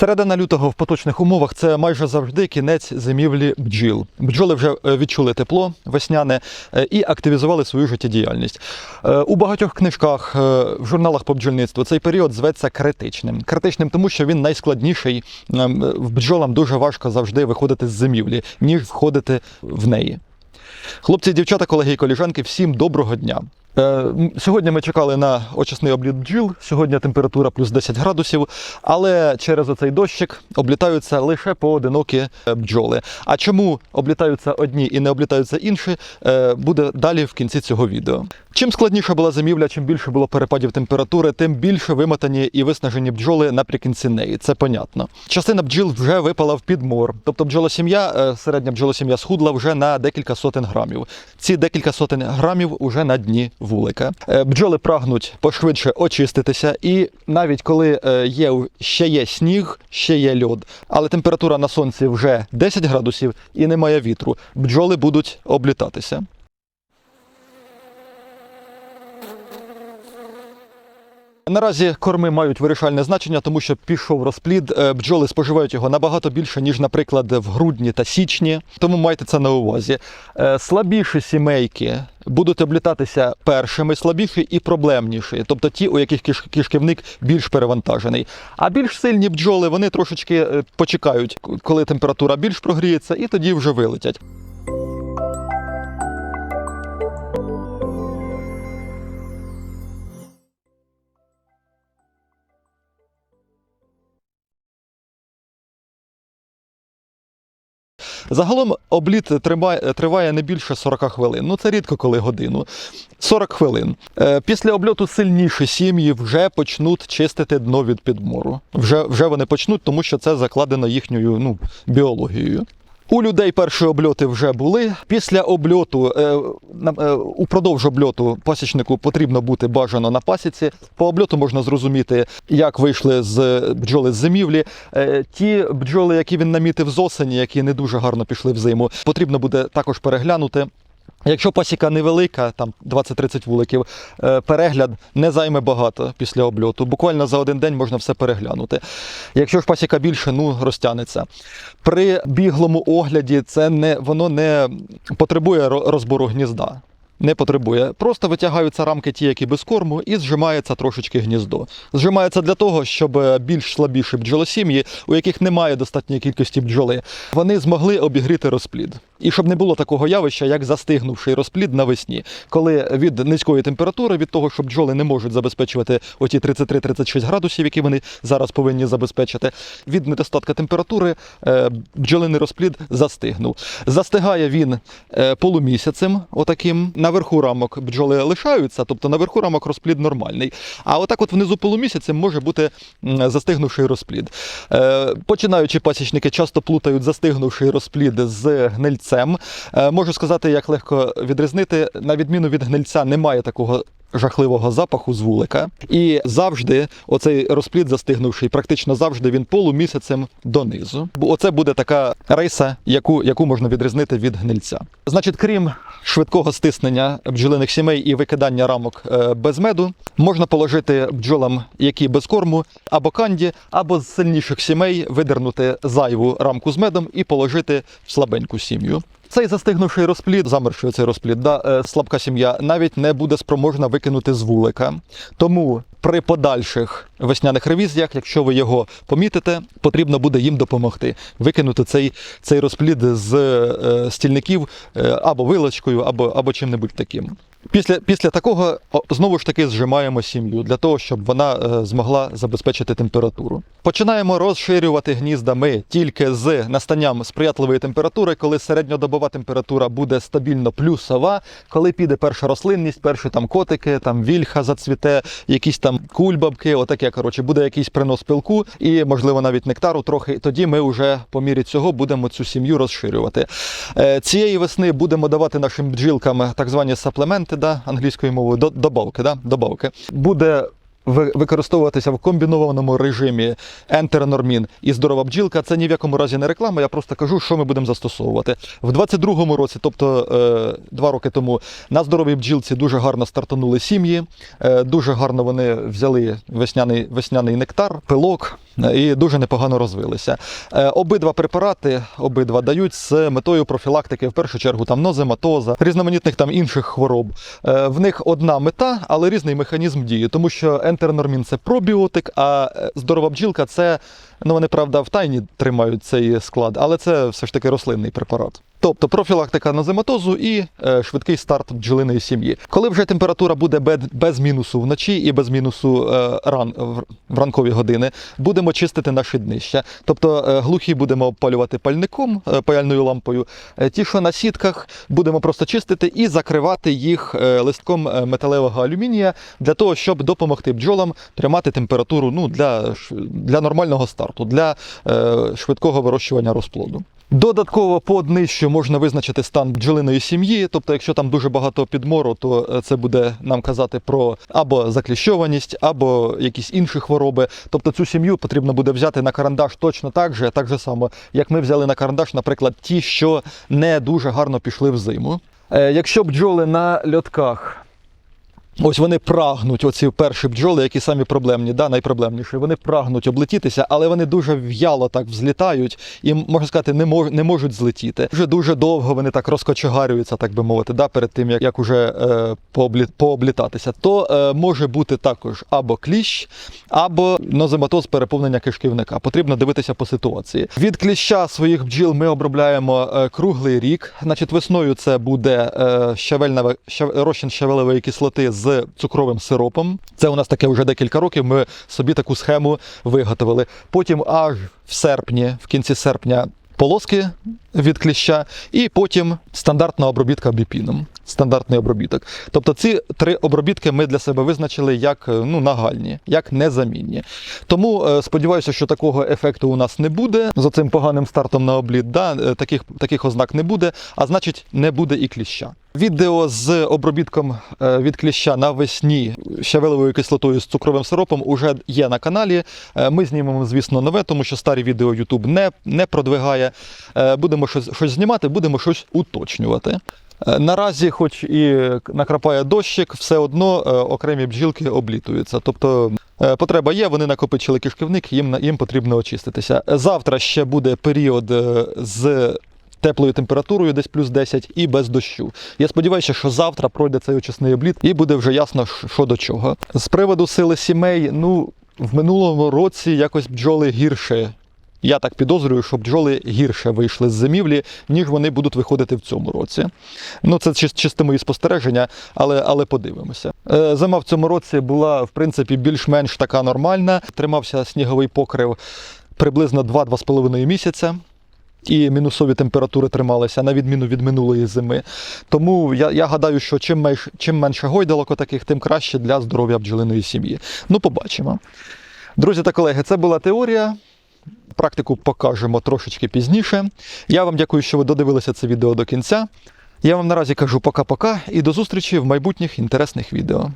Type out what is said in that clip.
Середина лютого в поточних умовах це майже завжди кінець зимівлі бджіл. Бджоли вже е, відчули тепло весняне е, і активізували свою життєдіяльність. Е, У багатьох книжках, в журналах по бджільництву цей період зветься критичним. Критичним, тому що він найскладніший. Бджолам дуже важко завжди виходити з зимівлі, ніж входити в неї. Хлопці, дівчата, колеги і коліжанки, всім доброго дня. Е, Сьогодні ми чекали на очисний обліт бджіл. Сьогодні температура плюс 10 градусів, але через оцей дощик облітаються лише поодинокі е, бджоли. А чому облітаються одні і не облітаються інші, е, буде далі в кінці цього відео. Чим складніша була зимівля, чим більше було перепадів температури, тим більше вимотані і виснажені бджоли наприкінці неї. Це понятно. Частина бджіл вже випала в підмор. Тобто бджолосім'я, середня бджолосім'я схудла вже на декілька сотень грамів. Ці декілька сотень грамів уже на дні вулика. Е, Бджоли прагнуть пошвидше очиститися, і навіть коли е, є ще є сніг, ще є льод, але температура на сонці вже 10 градусів і немає вітру. Бджоли будуть облітатися. Наразі корми мають вирішальне значення, тому що пішов розплід. е, Бджоли споживають його набагато більше, ніж, наприклад, в грудні та січні. Тому майте це на увазі. Е, Слабіші сімейки будуть облітатися першими, слабіші і проблемніші, тобто ті, у яких киш- кишківник більш перевантажений. А більш сильні бджоли вони трошечки е, почекають, коли температура більш прогріється, і тоді вже вилетять. Загалом обліт триває, триває не більше 40 хвилин. Ну це рідко коли годину. 40 хвилин. Е, Після обльоту сильніші сім'ї вже почнуть чистити дно від підмору. Вже, вже вони почнуть, тому що це закладено їхньою ну, біологією. У людей перші обльоти вже були. Після обльоту, е, е, упродовж обльоту пасічнику потрібно бути бажано на пасіці. По обльоту можна зрозуміти, як вийшли з бджоли з зимівлі. Е, ті бджоли, які він намітив з осені, які не дуже гарно пішли в зиму, потрібно буде також переглянути. Якщо пасіка невелика, там 20-30 вуликів, е, перегляд не займе багато після обльоту. Буквально за один день можна все переглянути. Якщо ж пасіка більше, ну розтягнеться. При біглому огляді це не воно не потребує розбору гнізда. Не потребує. Просто витягаються рамки ті, які без корму, і зжимається трошечки гніздо. Зжимається для того, щоб е, більш слабіші бджолосім'ї, у яких немає достатньої кількості бджоли, вони змогли обігріти розплід. І щоб не було такого явища, як застигнувший розплід навесні, коли від низької температури, від того, що бджоли не можуть забезпечувати оті 33-36 градусів, які вони зараз повинні забезпечити, від недостатка температури е, бджолиний розплід застигнув. Застигає він е, полумісяцем, отаким. Наверху рамок бджоли лишаються, тобто наверху рамок розплід нормальний. А отак, от внизу полумісяця може бути застигнувший розплід. Е, Починаючи пасічники часто плутають застигнувший розплід з гнильцем. Е, Можу сказати, як легко відрізнити. На відміну від гнильця, немає такого. Жахливого запаху з вулика, і завжди оцей розплід застигнувший, практично завжди він полумісяцем донизу. Бо Оце буде така риса, яку, яку можна відрізнити від гнильця. Значить, крім швидкого стиснення бджолиних сімей і викидання рамок е, без меду, можна положити бджолам, які без корму, або канді, або з сильніших сімей видернути зайву рамку з медом і положити в слабеньку сім'ю. Цей застигнувший розплід, замерший цей розплід, да, е, слабка сім'я навіть не буде спроможна викинути з вулика. Тому при подальших весняних ревізіях, якщо ви його помітите, потрібно буде їм допомогти викинути цей, цей розплід з е, стільників е, або вилочкою, або, або чим-небудь таким. Після, після такого знову ж таки зжимаємо сім'ю для того, щоб вона е, змогла забезпечити температуру. Починаємо розширювати гнізда ми тільки з настанням сприятливої температури, коли середньодобова температура буде стабільно плюсова, коли піде перша рослинність, перші там котики, там вільха зацвіте, якісь там кульбабки, отаке, коротше, буде якийсь принос пилку і, можливо, навіть нектару трохи. Тоді ми вже по мірі цього будемо цю сім'ю розширювати. Е, Цієї весни будемо давати нашим бджілкам так звані саплементи, да, англійською мовою, до- добавки. Да, добавки. Буде використовуватися в комбінованому режимі ентернормін і здорова бджілка. Це ні в якому разі не реклама. Я просто кажу, що ми будемо застосовувати. В 22-му році, тобто е, два роки тому, на здоровій бджілці дуже гарно стартанули сім'ї. Е, дуже гарно вони взяли весняний, весняний нектар, пилок. е, І дуже непогано розвилися. Обидва препарати обидва дають з метою профілактики, в першу чергу там нозематоза, різноманітних там інших хвороб. В них одна мета, але різний механізм дії, тому що ентернормін це пробіотик, а е, здорова бджілка це ну вони правда в тайні тримають цей склад, але це все ж таки рослинний препарат. Тобто профілактика нозематозу і е, швидкий старт бджолиної сім'ї. Коли вже температура буде без, мінусу вночі і без мінусу е, ран, в, ранкові години, будемо чистити наші днища. Тобто е, глухі будемо опалювати пальником, паяльною лампою. Ті, що на сітках, будемо просто чистити і закривати їх листком металевого алюмінія для того, щоб допомогти бджолам тримати температуру ну, для, для нормального старту, для швидкого вирощування розплоду. Додатково по днищу можна визначити стан бджолиної сім'ї. Тобто, якщо там дуже багато підмору, то е, це буде нам казати про або закліщованість, або якісь інші хвороби. Тобто цю сім'ю потрібно буде взяти на карандаш точно так же, так же само, як ми взяли на карандаш, наприклад, ті, що не дуже гарно пішли в зиму. Е, Якщо бджоли на льотках Ось вони прагнуть, оці перші бджоли, які самі проблемні, да, найпроблемніші. Вони прагнуть облетітися, але вони дуже в'яло так взлітають і, можна сказати, не, мож, не можуть злетіти. Вже дуже довго вони так розкочегарюються, так би мовити, да, перед тим, як, як уже е, пооблі, пооблітатися. То е, може бути також або кліщ, або нозематоз переповнення кишківника. Потрібно дивитися по ситуації. Від кліща своїх бджіл ми обробляємо е, круглий рік. Значить, весною це буде е, щавельна, щав, розчин щавелевої кислоти з цукровим сиропом. Це у нас таке вже декілька років. Ми собі таку схему виготовили. Потім аж в серпні, в кінці серпня. Полоски від кліща, і потім стандартна обробітка біпіном. Стандартний обробіток. Тобто ці три обробітки ми для себе визначили як е, ну, нагальні, як незамінні. Тому е, сподіваюся, що такого ефекту у нас не буде за цим поганим стартом на обліт. Да, е, таких, таких ознак не буде, а значить, не буде і кліща. Відео з обробітком від кліща навесні щавелевою кислотою з цукровим сиропом уже є на каналі. Ми знімемо, звісно, нове, тому що старі відео YouTube не, не продвигає. Будемо щось, щось знімати, будемо щось уточнювати. Е, Наразі, хоч і накрапає дощик, все одно е, окремі бджілки облітуються. Тобто е, потреба є, вони накопичили кишківник, їм, їм потрібно очиститися. Завтра ще буде період з теплою температурою, десь плюс 10, і без дощу. Я сподіваюся, що завтра пройде цей очисний обліт і буде вже ясно, що до чого. З приводу сили сімей, ну в минулому році якось бджоли гірше. Я так підозрюю, що бджоли гірше вийшли з зимівлі, ніж вони будуть виходити в цьому році. Ну, це чис- чисто мої спостереження, але, але подивимося. Е, Зима в цьому році була, в принципі, більш-менш така нормальна. Тримався сніговий покрив приблизно 2-2,5 місяця. І мінусові температури трималися на відміну від минулої зими. Тому я, я гадаю, що чим, менш, чим менше гойдалок таких, тим краще для здоров'я бджолиної сім'ї. Ну, побачимо. Друзі та колеги, це була теорія практику покажемо трошечки пізніше. Я вам дякую, що ви додивилися це відео до кінця. Я вам наразі кажу пока-пока і до зустрічі в майбутніх інтересних відео.